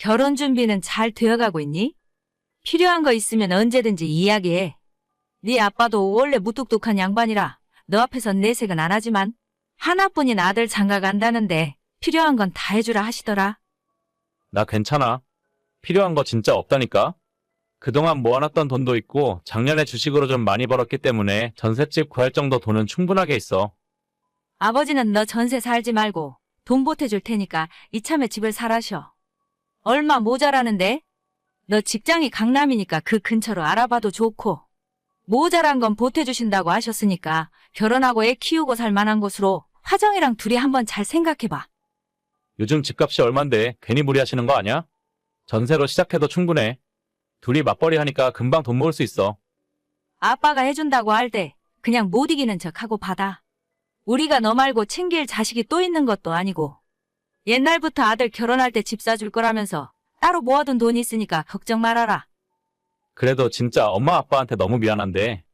결혼 준비는 잘 되어가고 있니? 필요한 거 있으면 언제든지 이야기해. 네 아빠도 원래 무뚝뚝한 양반이라 너 앞에선 내색은 안 하지만 하나뿐인 아들 장가 간다는데 필요한 건 다 해주라 하시더라. 나 괜찮아. 필요한 거 진짜 없다니까. 그동안 모아놨던 돈도 있고 작년에 주식으로 좀 많이 벌었기 때문에 전셋집 구할 정도 돈은 충분하게 있어. 아버지는 너 전세 살지 말고 돈 보태줄 테니까 이참에 집을 사라셔. 얼마 모자라는데? 너 직장이 강남이니까 그 근처로 알아봐도 좋고. 모자란 건 보태주신다고 하셨으니까 결혼하고 애 키우고 살 만한 곳으로 화정이랑 둘이 한번 잘 생각해봐. 요즘 집값이 얼만데 괜히 무리하시는 거 아니야? 전세로 시작해도 충분해. 둘이 맞벌이 하니까 금방 돈 모을 수 있어. 아빠가 해준다고 할 때 그냥 못 이기는 척하고 받아. 우리가 너 말고 챙길 자식이 또 있는 것도 아니고 옛날부터 아들 결혼할 때 집 사줄 거라면서 따로 모아둔 돈이 있으니까 걱정 말아라. 그래도 진짜 엄마 아빠한테 너무 미안한데.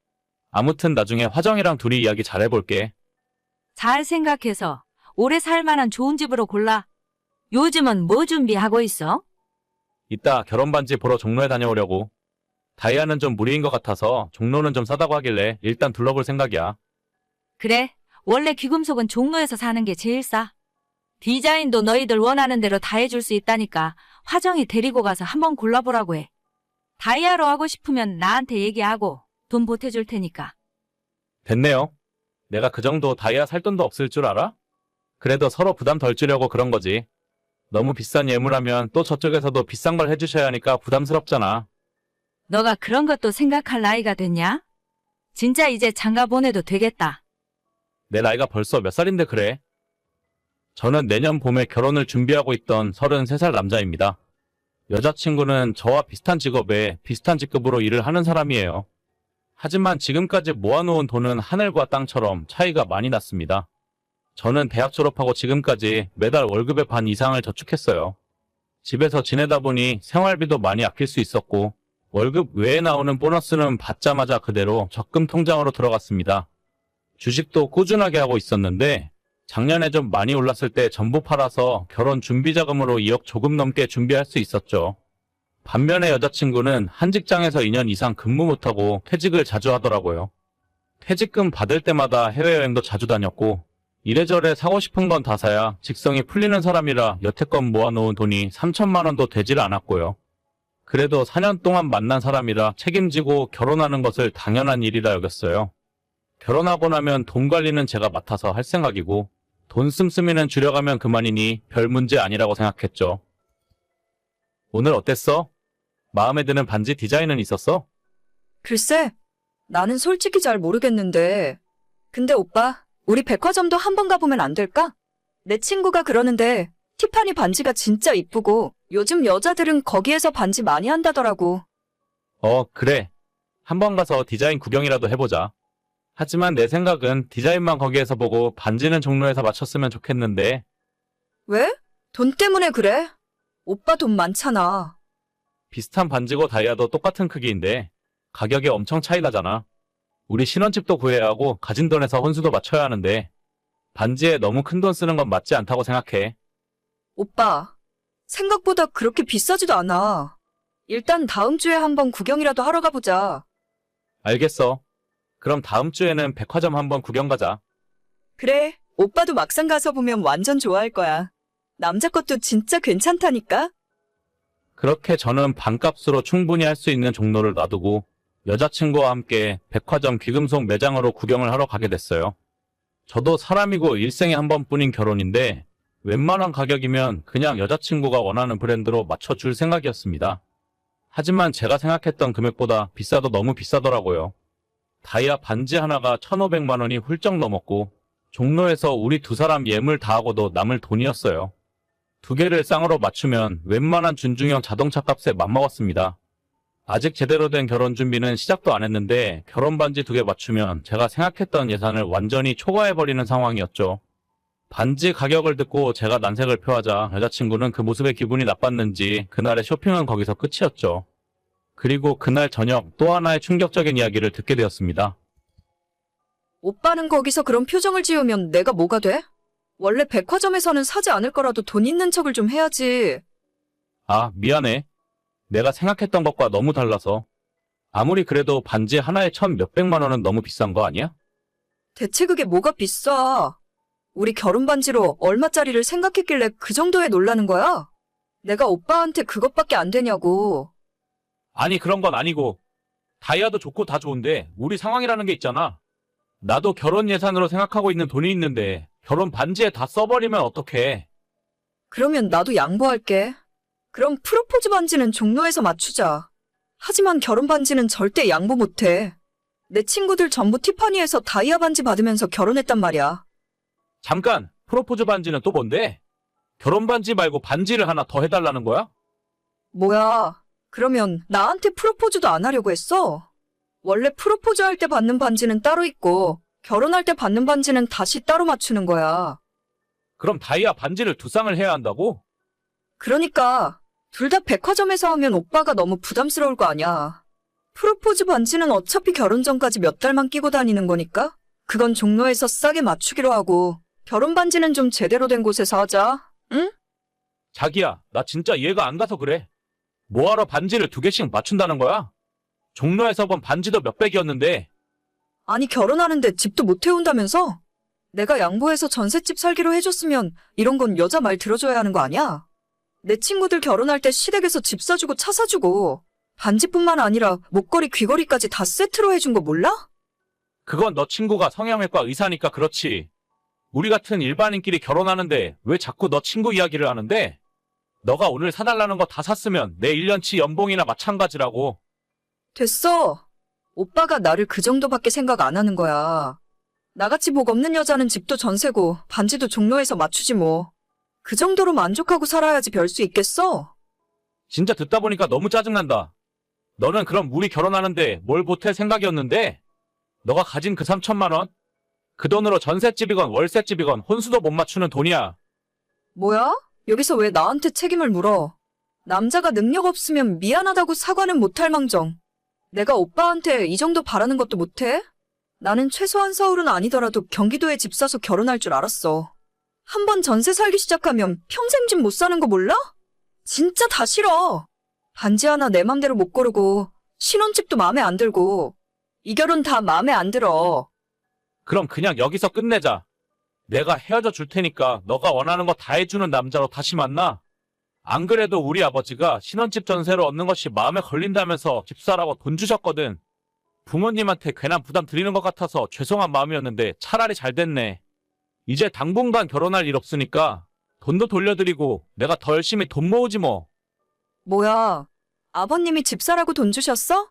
아무튼 나중에 화정이랑 둘이 이야기 잘 해볼게. 잘 생각해서 오래 살 만한 좋은 집으로 골라. 요즘은 뭐 준비하고 있어? 이따 결혼 반지 보러 종로에 다녀오려고. 다이아는 좀 무리인 것 같아서 종로는 좀 싸다고 하길래 일단 둘러볼 생각이야. 그래, 원래 귀금속은 종로에서 사는 게 제일 싸. 디자인도 너희들 원하는 대로 다 해줄 수 있다니까 화정이 데리고 가서 한번 골라보라고 해. 다이아로 하고 싶으면 나한테 얘기하고 돈 보태줄 테니까. 됐네요. 내가 그 정도 다이아 살 돈도 없을 줄 알아? 그래도 서로 부담 덜 주려고 그런 거지. 너무 비싼 예물하면 또 저쪽에서도 비싼 걸 해주셔야 하니까 부담스럽잖아. 너가 그런 것도 생각할 나이가 됐냐? 진짜 이제 장가 보내도 되겠다. 내 나이가 벌써 몇 살인데 그래? 저는 내년 봄에 결혼을 준비하고 있던 33살 남자입니다. 여자친구는 저와 비슷한 직업에 비슷한 직급으로 일을 하는 사람이에요. 하지만 지금까지 모아놓은 돈은 하늘과 땅처럼 차이가 많이 났습니다. 저는 대학 졸업하고 지금까지 매달 월급의 반 이상을 저축했어요. 집에서 지내다 보니 생활비도 많이 아낄 수 있었고 월급 외에 나오는 보너스는 받자마자 그대로 적금 통장으로 들어갔습니다. 주식도 꾸준하게 하고 있었는데 작년에 좀 많이 올랐을 때 전부 팔아서 결혼 준비 자금으로 2억 조금 넘게 준비할 수 있었죠. 반면에 여자친구는 한 직장에서 2년 이상 근무 못하고 퇴직을 자주 하더라고요. 퇴직금 받을 때마다 해외여행도 자주 다녔고 이래저래 사고 싶은 건 다 사야 직성이 풀리는 사람이라 여태껏 모아놓은 돈이 3천만 원도 되질 않았고요. 그래도 4년 동안 만난 사람이라 책임지고 결혼하는 것을 당연한 일이라 여겼어요. 결혼하고 나면 돈 관리는 제가 맡아서 할 생각이고 돈 씀씀이는 줄여가면 그만이니 별 문제 아니라고 생각했죠. 오늘 어땠어? 마음에 드는 반지 디자인은 있었어? 글쎄, 나는 솔직히 잘 모르겠는데. 근데 오빠, 우리 백화점도 한번 가보면 안 될까? 내 친구가 그러는데 티파니 반지가 진짜 이쁘고 요즘 여자들은 거기에서 반지 많이 한다더라고. 어, 그래. 한번 가서 디자인 구경이라도 해보자. 하지만 내 생각은 디자인만 거기에서 보고 반지는 종로에서 맞췄으면 좋겠는데 왜? 돈 때문에 그래? 오빠 돈 많잖아. 비슷한 반지고 다이아도 똑같은 크기인데 가격이 엄청 차이 나잖아. 우리 신혼집도 구해야 하고 가진 돈에서 혼수도 맞춰야 하는데 반지에 너무 큰 돈 쓰는 건 맞지 않다고 생각해. 오빠, 생각보다 그렇게 비싸지도 않아. 일단 다음 주에 한번 구경이라도 하러 가보자. 알겠어. 그럼 다음 주에는 백화점 한번 구경 가자. 그래, 오빠도 막상 가서 보면 완전 좋아할 거야. 남자 것도 진짜 괜찮다니까? 그렇게 저는 반값으로 충분히 할 수 있는 종로를 놔두고 여자친구와 함께 백화점 귀금속 매장으로 구경을 하러 가게 됐어요. 저도 사람이고 일생에 한 번뿐인 결혼인데 웬만한 가격이면 그냥 여자친구가 원하는 브랜드로 맞춰줄 생각이었습니다. 하지만 제가 생각했던 금액보다 비싸도 너무 비싸더라고요. 다이아 반지 하나가 1,500만 원이 훌쩍 넘었고 종로에서 우리 두 사람 예물 다 하고도 남을 돈이었어요. 두 개를 쌍으로 맞추면 웬만한 준중형 자동차 값에 맞먹었습니다. 아직 제대로 된 결혼 준비는 시작도 안 했는데 결혼 반지 두 개 맞추면 제가 생각했던 예산을 완전히 초과해버리는 상황이었죠. 반지 가격을 듣고 제가 난색을 표하자 여자친구는 그 모습에 기분이 나빴는지 그날의 쇼핑은 거기서 끝이었죠. 그리고 그날 저녁 또 하나의 충격적인 이야기를 듣게 되었습니다. 오빠는 거기서 그런 표정을 지으면 내가 뭐가 돼? 원래 백화점에서는 사지 않을 거라도 돈 있는 척을 좀 해야지. 아, 미안해. 내가 생각했던 것과 너무 달라서. 아무리 그래도 반지 하나에 천 몇백만 원은 너무 비싼 거 아니야? 대체 그게 뭐가 비싸? 우리 결혼 반지로 얼마짜리를 생각했길래 그 정도에 놀라는 거야? 내가 오빠한테 그것밖에 안 되냐고. 아니, 그런 건 아니고. 다이아도 좋고 다 좋은데, 우리 상황이라는 게 있잖아. 나도 결혼 예산으로 생각하고 있는 돈이 있는데, 결혼 반지에 다 써버리면 어떡해. 그러면 나도 양보할게. 그럼 프로포즈 반지는 종로에서 맞추자. 하지만 결혼 반지는 절대 양보 못해. 내 친구들 전부 티파니에서 다이아 반지 받으면서 결혼했단 말이야. 잠깐, 프로포즈 반지는 또 뭔데? 결혼 반지 말고 반지를 하나 더 해달라는 거야? 뭐야. 그러면 나한테 프로포즈도 안 하려고 했어? 원래 프로포즈 할 때 받는 반지는 따로 있고, 결혼할 때 받는 반지는 다시 따로 맞추는 거야. 그럼 다이아 반지를 두 쌍을 해야 한다고? 그러니까, 둘 다 백화점에서 하면 오빠가 너무 부담스러울 거 아니야. 프로포즈 반지는 어차피 결혼 전까지 몇 달만 끼고 다니는 거니까, 그건 종로에서 싸게 맞추기로 하고, 결혼 반지는 좀 제대로 된 곳에서 하자. 응? 자기야, 나 진짜 이해가 안 가서 그래. 뭐하러 반지를 두 개씩 맞춘다는 거야? 종로에서 본 반지도 몇백이었는데, 아니, 결혼하는데 집도 못 해온다면서? 내가 양보해서 전셋집 살기로 해줬으면 이런 건 여자 말 들어줘야 하는 거 아니야? 내 친구들 결혼할 때 시댁에서 집 사주고 차 사주고 반지뿐만 아니라 목걸이 귀걸이까지 다 세트로 해준 거 몰라? 그건 너 친구가 성형외과 의사니까 그렇지. 우리 같은 일반인끼리 결혼하는데 왜 자꾸 너 친구 이야기를 하는데? 너가 오늘 사달라는 거 다 샀으면 내 1년치 연봉이나 마찬가지라고. 됐어. 오빠가 나를 그 정도밖에 생각 안 하는 거야. 나같이 복 없는 여자는 집도 전세고 반지도 종로에서 맞추지 뭐. 그 정도로 만족하고 살아야지 별 수 있겠어? 진짜 듣다 보니까 너무 짜증난다. 너는 그럼 우리 결혼하는데 뭘 보탤 생각이었는데? 너가 가진 그 3천만 원? 그 돈으로 전셋집이건 월세집이건 혼수도 못 맞추는 돈이야. 뭐야? 여기서 왜 나한테 책임을 물어? 남자가 능력 없으면 미안하다고 사과는 못할 망정. 내가 오빠한테 이 정도 바라는 것도 못해? 나는 최소한 서울은 아니더라도 경기도에 집 사서 결혼할 줄 알았어. 한 번 전세 살기 시작하면 평생 집 못 사는 거 몰라? 진짜 다 싫어. 반지 하나 내 맘대로 못 고르고, 신혼집도 마음에 안 들고, 이 결혼 다 마음에 안 들어. 그럼 그냥 여기서 끝내자. 내가 헤어져 줄 테니까 너가 원하는 거 다 해주는 남자로 다시 만나. 안 그래도 우리 아버지가 신혼집 전세로 얻는 것이 마음에 걸린다면서 집 사라고 돈 주셨거든. 부모님한테 괜한 부담 드리는 것 같아서 죄송한 마음이었는데 차라리 잘 됐네. 이제 당분간 결혼할 일 없으니까 돈도 돌려드리고 내가 더 열심히 돈 모으지 뭐. 뭐야? 아버님이 집 사라고 돈 주셨어?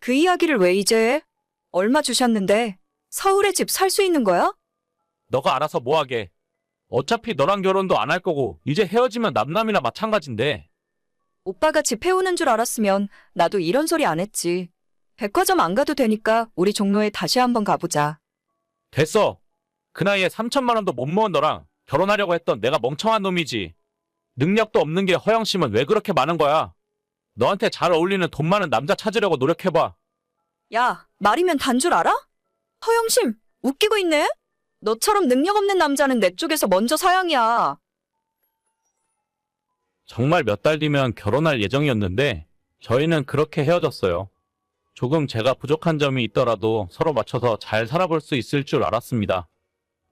그 이야기를 왜 이제 해? 얼마 주셨는데? 서울에 집 살 수 있는 거야? 너가 알아서 뭐 하게. 어차피 너랑 결혼도 안 할 거고 이제 헤어지면 남남이나 마찬가지인데. 오빠가 집 해오는 줄 알았으면 나도 이런 소리 안 했지. 백화점 안 가도 되니까 우리 종로에 다시 한번 가보자. 됐어. 그 나이에 3천만 원도 못 모은 너랑 결혼하려고 했던 내가 멍청한 놈이지. 능력도 없는 게 허영심은 왜 그렇게 많은 거야? 너한테 잘 어울리는 돈 많은 남자 찾으려고 노력해봐. 야, 말이면 단 줄 알아? 허영심, 웃기고 있네? 너처럼 능력 없는 남자는 내 쪽에서 먼저 사양이야. 정말 몇 달 뒤면 결혼할 예정이었는데 저희는 그렇게 헤어졌어요. 조금 제가 부족한 점이 있더라도 서로 맞춰서 잘 살아볼 수 있을 줄 알았습니다.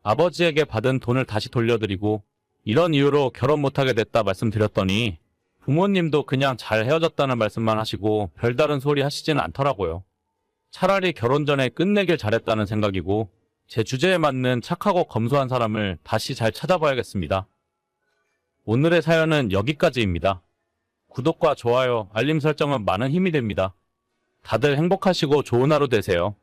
아버지에게 받은 돈을 다시 돌려드리고 이런 이유로 결혼 못하게 됐다 말씀드렸더니 부모님도 그냥 잘 헤어졌다는 말씀만 하시고 별다른 소리 하시지는 않더라고요. 차라리 결혼 전에 끝내길 잘했다는 생각이고 제 주제에 맞는 착하고 검소한 사람을 다시 잘 찾아봐야겠습니다. 오늘의 사연은 여기까지입니다. 구독과 좋아요, 알림 설정은 많은 힘이 됩니다. 다들 행복하시고 좋은 하루 되세요.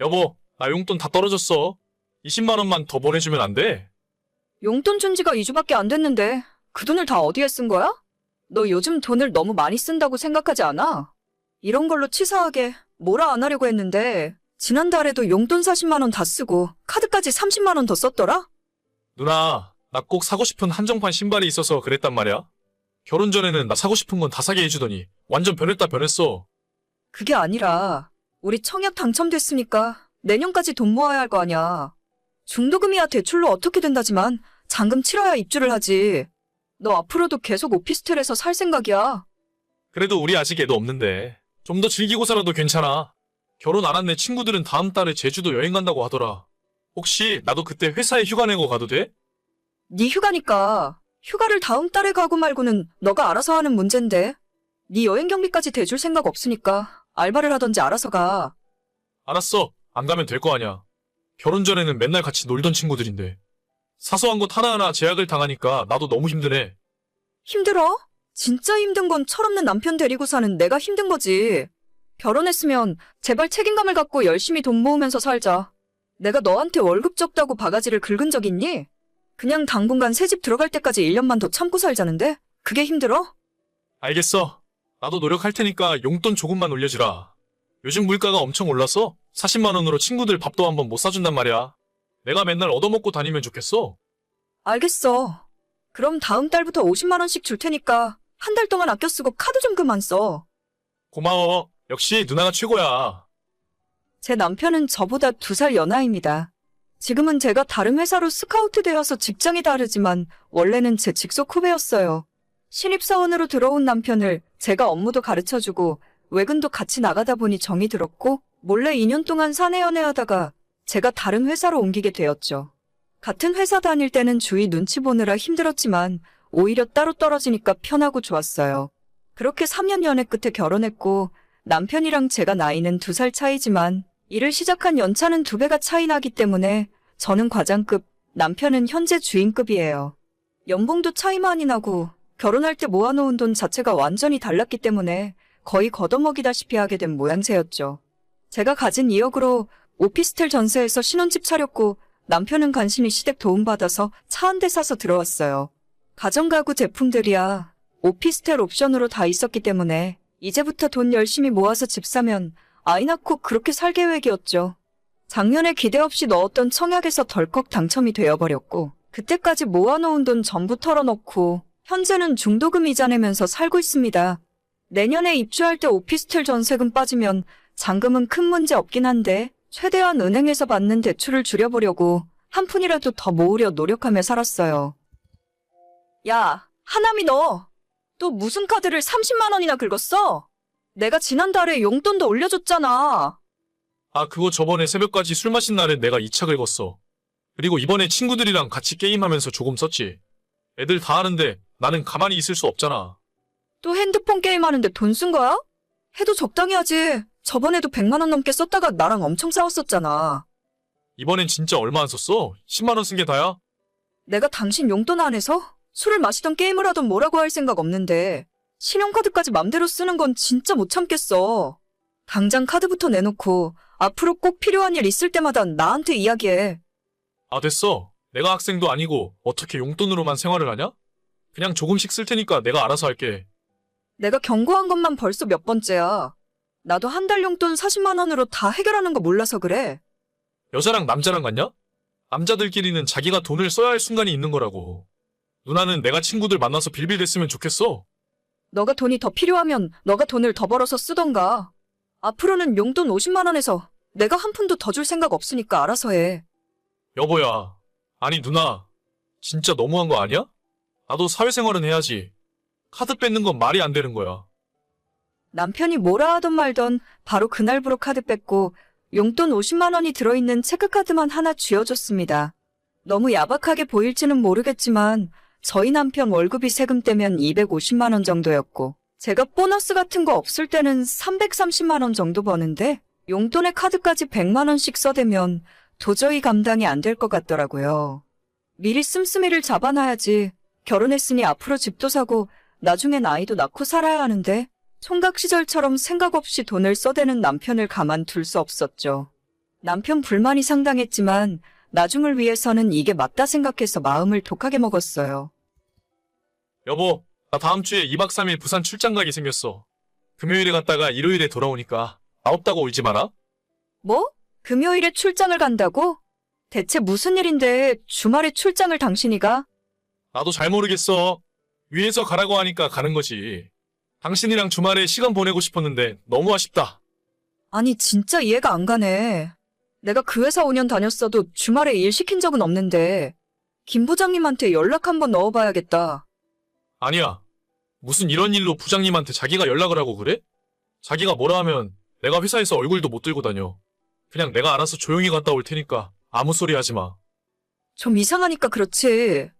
여보, 나 용돈 다 떨어졌어. 20만 원만 더 보내주면 안 돼? 용돈 준 지가 2주밖에 안 됐는데 그 돈을 다 어디에 쓴 거야? 너 요즘 돈을 너무 많이 쓴다고 생각하지 않아? 이런 걸로 치사하게 뭐라 안 하려고 했는데 지난달에도 용돈 40만 원 다 쓰고 카드까지 30만 원 더 썼더라? 누나, 나 꼭 사고 싶은 한정판 신발이 있어서 그랬단 말이야. 결혼 전에는 나 사고 싶은 건 다 사게 해주더니 완전 변했다 변했어. 그게 아니라 우리 청약 당첨됐으니까 내년까지 돈 모아야 할 거 아니야. 중도금이야 대출로 어떻게 된다지만 잔금 치러야 입주를 하지. 너 앞으로도 계속 오피스텔에서 살 생각이야. 그래도 우리 아직 애도 없는데 좀 더 즐기고 살아도 괜찮아. 결혼 안 한 내 친구들은 다음 달에 제주도 여행 간다고 하더라. 혹시 나도 그때 회사에 휴가 내고 가도 돼? 네 휴가니까 휴가를 다음 달에 가고 말고는 너가 알아서 하는 문제인데. 네 여행 경비까지 대줄 생각 없으니까 알바를 하던지 알아서 가. 알았어. 안 가면 될 거 아니야. 결혼 전에는 맨날 같이 놀던 친구들인데. 사소한 것 하나하나 제약을 당하니까 나도 너무 힘드네. 힘들어? 진짜 힘든 건 철없는 남편 데리고 사는 내가 힘든 거지. 결혼했으면 제발 책임감을 갖고 열심히 돈 모으면서 살자. 내가 너한테 월급 적다고 바가지를 긁은 적 있니? 그냥 당분간 새 집 들어갈 때까지 1년만 더 참고 살자는데? 그게 힘들어? 알겠어. 나도 노력할 테니까 용돈 조금만 올려주라. 요즘 물가가 엄청 올라서 40만 원으로 친구들 밥도 한번 못 사준단 말이야. 내가 맨날 얻어먹고 다니면 좋겠어. 알겠어. 그럼 다음 달부터 50만원씩 줄 테니까 한 달 동안 아껴 쓰고 카드 좀 그만 써. 고마워. 역시 누나가 최고야. 제 남편은 저보다 두 살 연하입니다. 지금은 제가 다른 회사로 스카우트 되어서 직장이 다르지만 원래는 제 직속 후배였어요. 신입사원으로 들어온 남편을 제가 업무도 가르쳐주고 외근도 같이 나가다 보니 정이 들었고 몰래 2년 동안 사내 연애하다가 제가 다른 회사로 옮기게 되었죠. 같은 회사 다닐 때는 주위 눈치 보느라 힘들었지만 오히려 따로 떨어지니까 편하고 좋았어요. 그렇게 3년 연애 끝에 결혼했고 남편이랑 제가 나이는 두살 차이지만 일을 시작한 연차는 두 배가 차이 나기 때문에 저는 과장급, 남편은 현재 주인급이에요. 연봉도 차이 많이 나고 결혼할 때 모아놓은 돈 자체가 완전히 달랐기 때문에 거의 걷어먹이다시피 하게 된 모양새였죠. 제가 가진 2억으로 오피스텔 전세에서 신혼집 차렸고 남편은 간신히 시댁 도움받아서 차 한 대 사서 들어왔어요. 가정가구 제품들이야 오피스텔 옵션으로 다 있었기 때문에 이제부터 돈 열심히 모아서 집 사면 아이 낳고 그렇게 살 계획이었죠. 작년에 기대 없이 넣었던 청약에서 덜컥 당첨이 되어버렸고 그때까지 모아놓은 돈 전부 털어놓고 현재는 중도금 이자 내면서 살고 있습니다. 내년에 입주할 때 오피스텔 전세금 빠지면 잔금은 큰 문제 없긴 한데 최대한 은행에서 받는 대출을 줄여보려고 한 푼이라도 더 모으려 노력하며 살았어요. 야, 하남이 너! 또 무슨 카드를 30만 원이나 긁었어? 내가 지난달에 용돈도 올려줬잖아. 아, 그거 저번에 새벽까지 술 마신 날에 내가 2차 긁었어. 그리고 이번에 친구들이랑 같이 게임하면서 조금 썼지. 애들 다 하는데 나는 가만히 있을 수 없잖아. 또 핸드폰 게임하는데 돈 쓴 거야? 해도 적당히 하지. 저번에도 100만 원 넘게 썼다가 나랑 엄청 싸웠었잖아. 이번엔 진짜 얼마 안 썼어? 10만 원 쓴 게 다야? 내가 당신 용돈 안에서 술을 마시던 게임을 하던 뭐라고 할 생각 없는데 신용카드까지 맘대로 쓰는 건 진짜 못 참겠어. 당장 카드부터 내놓고 앞으로 꼭 필요한 일 있을 때마다 나한테 이야기해. 아, 됐어. 내가 학생도 아니고 어떻게 용돈으로만 생활을 하냐? 그냥 조금씩 쓸 테니까 내가 알아서 할게. 내가 경고한 것만 벌써 몇 번째야. 나도 한 달 용돈 40만 원으로 다 해결하는 거 몰라서 그래. 여자랑 남자랑 같냐? 남자들끼리는 자기가 돈을 써야 할 순간이 있는 거라고. 누나는 내가 친구들 만나서 빌빌댔으면 좋겠어. 너가 돈이 더 필요하면 너가 돈을 더 벌어서 쓰던가. 앞으로는 용돈 50만 원에서 내가 한 푼도 더 줄 생각 없으니까 알아서 해. 여보야. 아니, 누나. 진짜 너무한 거 아니야? 나도 사회생활은 해야지. 카드 뺏는 건 말이 안 되는 거야. 남편이 뭐라 하던 말던 바로 그날부로 카드 뺐고 용돈 50만 원이 들어있는 체크카드만 하나 쥐어줬습니다. 너무 야박하게 보일지는 모르겠지만 저희 남편 월급이 세금 떼면 250만 원 정도였고 제가 보너스 같은 거 없을 때는 330만 원 정도 버는데 용돈에 카드까지 100만 원씩 써대면 도저히 감당이 안 될 것 같더라고요. 미리 씀씀이를 잡아놔야지. 결혼했으니 앞으로 집도 사고 나중엔 아이도 낳고 살아야 하는데 총각 시절처럼 생각 없이 돈을 써대는 남편을 가만둘 수 없었죠. 남편 불만이 상당했지만 나중을 위해서는 이게 맞다 생각해서 마음을 독하게 먹었어요. 여보, 나 다음 주에 2박 3일 부산 출장 가게 생겼어. 금요일에 갔다가 일요일에 돌아오니까 아없다고 울지 마라. 뭐? 금요일에 출장을 간다고? 대체 무슨 일인데 주말에 출장을 당신이 가? 나도 잘 모르겠어. 위에서 가라고 하니까 가는 거지. 당신이랑 주말에 시간 보내고 싶었는데 너무 아쉽다. 아니, 진짜 이해가 안 가네. 내가 그 회사 5년 다녔어도 주말에 일 시킨 적은 없는데, 김 부장님한테 연락 한번 넣어봐야겠다. 아니야. 무슨 이런 일로 부장님한테 자기가 연락을 하고 그래? 자기가 뭐라 하면 내가 회사에서 얼굴도 못 들고 다녀. 그냥 내가 알아서 조용히 갔다 올 테니까 아무 소리 하지 마. 좀 이상하니까 그렇지.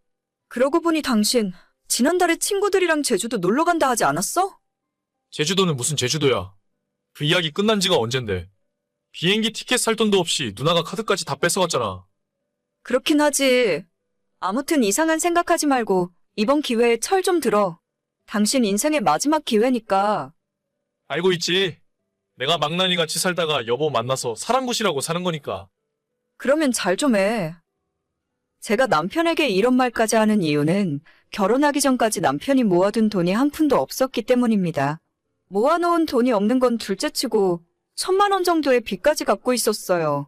그러고 보니 당신, 지난달에 친구들이랑 제주도 놀러 간다 하지 않았어? 제주도는 무슨 제주도야. 그 이야기 끝난 지가 언젠데. 비행기 티켓 살 돈도 없이 누나가 카드까지 다 뺏어갔잖아. 그렇긴 하지. 아무튼 이상한 생각하지 말고, 이번 기회에 철 좀 들어. 당신 인생의 마지막 기회니까. 알고 있지? 내가 망나니 같이 살다가 여보 만나서 사랑굿이라고 사는 거니까. 그러면 잘 좀 해. 제가 남편에게 이런 말까지 하는 이유는 결혼하기 전까지 남편이 모아둔 돈이 한 푼도 없었기 때문입니다. 모아놓은 돈이 없는 건 둘째치고 천만 원 정도의 빚까지 갖고 있었어요.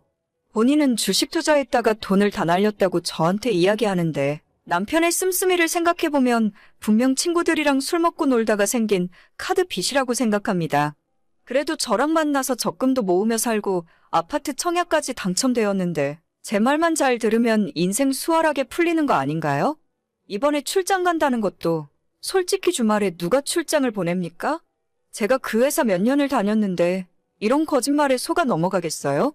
본인은 주식 투자했다가 돈을 다 날렸다고 저한테 이야기하는데 남편의 씀씀이를 생각해보면 분명 친구들이랑 술 먹고 놀다가 생긴 카드 빚이라고 생각합니다. 그래도 저랑 만나서 적금도 모으며 살고 아파트 청약까지 당첨되었는데 제 말만 잘 들으면 인생 수월하게 풀리는 거 아닌가요? 이번에 출장 간다는 것도 솔직히 주말에 누가 출장을 보냅니까? 제가 그 회사 몇 년을 다녔는데 이런 거짓말에 속아 넘어가겠어요?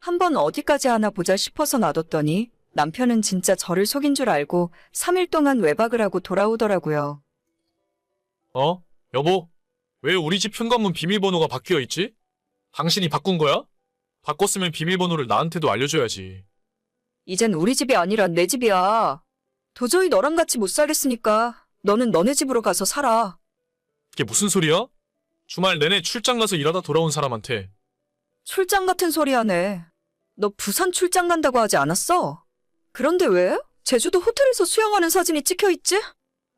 한번 어디까지 하나 보자 싶어서 놔뒀더니 남편은 진짜 저를 속인 줄 알고 3일 동안 외박을 하고 돌아오더라고요. 어? 여보? 왜 우리 집 현관문 비밀번호가 바뀌어 있지? 당신이 바꾼 거야? 바꿨으면 비밀번호를 나한테도 알려줘야지. 이젠 우리 집이 아니라 내 집이야. 도저히 너랑 같이 못 살겠으니까 너는 너네 집으로 가서 살아. 그게 무슨 소리야? 주말 내내 출장 가서 일하다 돌아온 사람한테 출장 같은 소리 하네. 너 부산 출장 간다고 하지 않았어? 그런데 왜? 제주도 호텔에서 수영하는 사진이 찍혀 있지?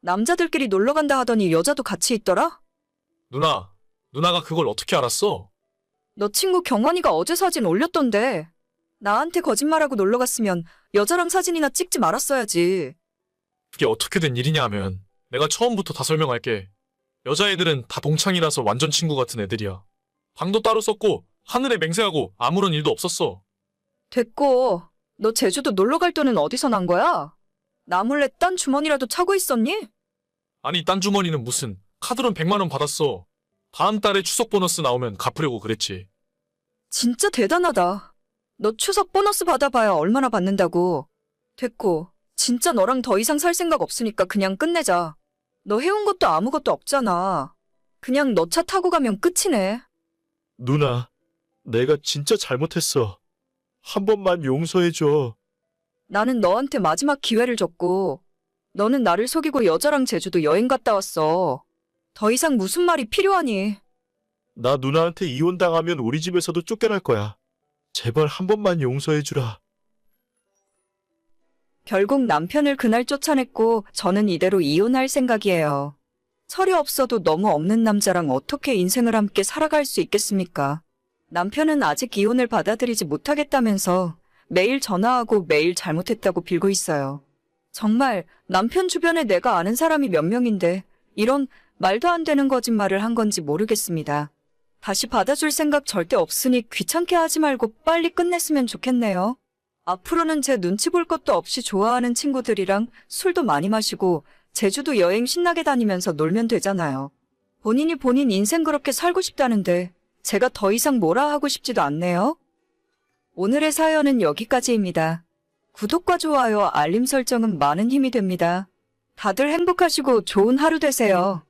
남자들끼리 놀러 간다 하더니 여자도 같이 있더라? 누나, 누나가 그걸 어떻게 알았어? 너 친구 경환이가 어제 사진 올렸던데. 나한테 거짓말하고 놀러 갔으면 여자랑 사진이나 찍지 말았어야지. 그게 어떻게 된 일이냐 하면 내가 처음부터 다 설명할게. 여자애들은 다 동창이라서 완전 친구 같은 애들이야. 방도 따로 썼고 하늘에 맹세하고 아무런 일도 없었어. 됐고, 너 제주도 놀러 갈 돈은 어디서 난 거야? 나 몰래 딴 주머니라도 차고 있었니? 아니 딴 주머니는 무슨 카드론 100만 원 받았어. 다음 달에 추석 보너스 나오면 갚으려고 그랬지. 진짜 대단하다. 너 추석 보너스 받아봐야 얼마나 받는다고. 됐고, 진짜 너랑 더 이상 살 생각 없으니까 그냥 끝내자. 너 해온 것도 아무것도 없잖아. 그냥 너 차 타고 가면 끝이네. 누나, 내가 진짜 잘못했어. 한 번만 용서해줘. 나는 너한테 마지막 기회를 줬고, 너는 나를 속이고 여자랑 제주도 여행 갔다 왔어. 더 이상 무슨 말이 필요하니? 나 누나한테 이혼당하면 우리 집에서도 쫓겨날 거야. 제발 한 번만 용서해주라. 결국 남편을 그날 쫓아냈고 저는 이대로 이혼할 생각이에요. 철이 없어도 너무 없는 남자랑 어떻게 인생을 함께 살아갈 수 있겠습니까? 남편은 아직 이혼을 받아들이지 못하겠다면서 매일 전화하고 매일 잘못했다고 빌고 있어요. 정말 남편 주변에 내가 아는 사람이 몇 명인데 이런 말도 안 되는 거짓말을 한 건지 모르겠습니다. 다시 받아줄 생각 절대 없으니 귀찮게 하지 말고 빨리 끝냈으면 좋겠네요. 앞으로는 제 눈치 볼 것도 없이 좋아하는 친구들이랑 술도 많이 마시고 제주도 여행 신나게 다니면서 놀면 되잖아요. 본인이 본인 인생 그렇게 살고 싶다는데 제가 더 이상 뭐라 하고 싶지도 않네요. 오늘의 사연은 여기까지입니다. 구독과 좋아요, 알림 설정은 많은 힘이 됩니다. 다들 행복하시고 좋은 하루 되세요.